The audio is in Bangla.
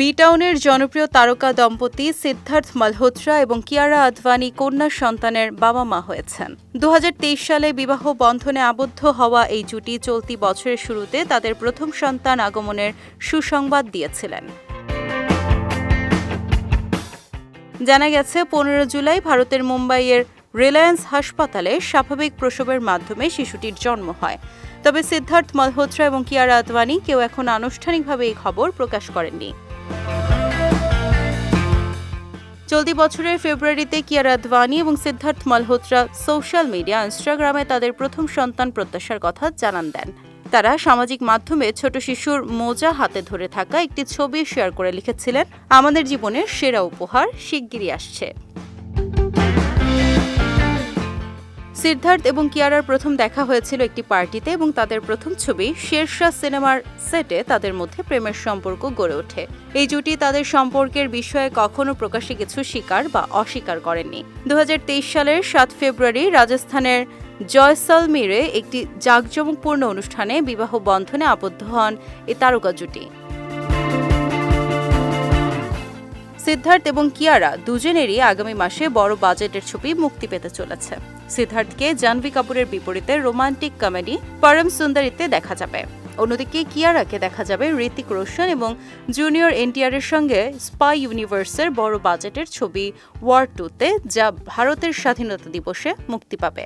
বি টাউনের জনপ্রিয় তারকা দম্পতি সিদ্ধার্থ মালহোত্রা এবং কিয়ারা আদভানি কন্যা সন্তানের বাবা মা হয়েছেন। দু হাজার তেইশ সালে বিবাহ বন্ধনে আবদ্ধ হওয়া এই জুটি চলতি বছরের শুরুতে তাদের প্রথম সন্তান আগমনের সুসংবাদ দিয়েছিলেন। জানা গেছে, পনেরো জুলাই ভারতের মুম্বাইয়ের রিলায়েন্স হাসপাতালে স্বাভাবিক প্রসবের মাধ্যমে শিশুটির জন্ম হয়। তবে সিদ্ধার্থ মালহোত্রা এবং কিয়ারা আদভানি কেউ এখন আনুষ্ঠানিকভাবে এই খবর প্রকাশ করেননি। চলতি বছরের ফেব্রুয়ারিতে কিয়ারা আদভানি এবং সিদ্ধার্থ মালহোত্রা সোশ্যাল মিডিয়া, ইনস্টাগ্রামে তাদের প্রথম সন্তান প্রত্যাশার কথা জানান দেন। তারা সামাজিক মাধ্যমে ছোট শিশুর মোজা হাতে ধরে থাকা একটি ছবি শেয়ার করে লিখেছিলেন, আমাদের জীবনের সেরা উপহার শিগগিরই আসছে। সিদ্ধার্থ এবং কিয়ারার প্রথম দেখা হয়েছিল একটি পার্টিতে এবং তাদের প্রথম ছবি শেরশাহ সিনেমার সেটে তাদের মধ্যে প্রেমের সম্পর্ক গড়ে ওঠে। এই জুটি তাদের সম্পর্কের বিষয়ে কখনো প্রকাশ্যে কিছু স্বীকার বা অস্বীকার করেননি। দু হাজার তেইশ সালের সাত ফেব্রুয়ারি রাজস্থানের জয়সলমীরে একটি জাঁকজমকপূর্ণ অনুষ্ঠানে বিবাহ বন্ধনে আবদ্ধ হন এ তারকা জুটি। সিদ্ধার্থ এবং কিয়ারা দুজনেরই আগামী মাসে বড় বাজেটের ছবি মুক্তি পেতে চলেছে। সিদ্ধার্থকে জাহ্নবী কাপুরের বিপরীতে রোমান্টিক কমেডি পরম সুন্দরীতে দেখা যাবে। অন্যদিকে কিয়ারাকে দেখা যাবে ঋতিক রোশন এবং জুনিয়র এনটিআরের সঙ্গে স্পাই ইউনিভার্সের বড় বাজেটের ছবি ওয়ার টুতে যা ভারতের স্বাধীনতা দিবসে মুক্তি পাবে।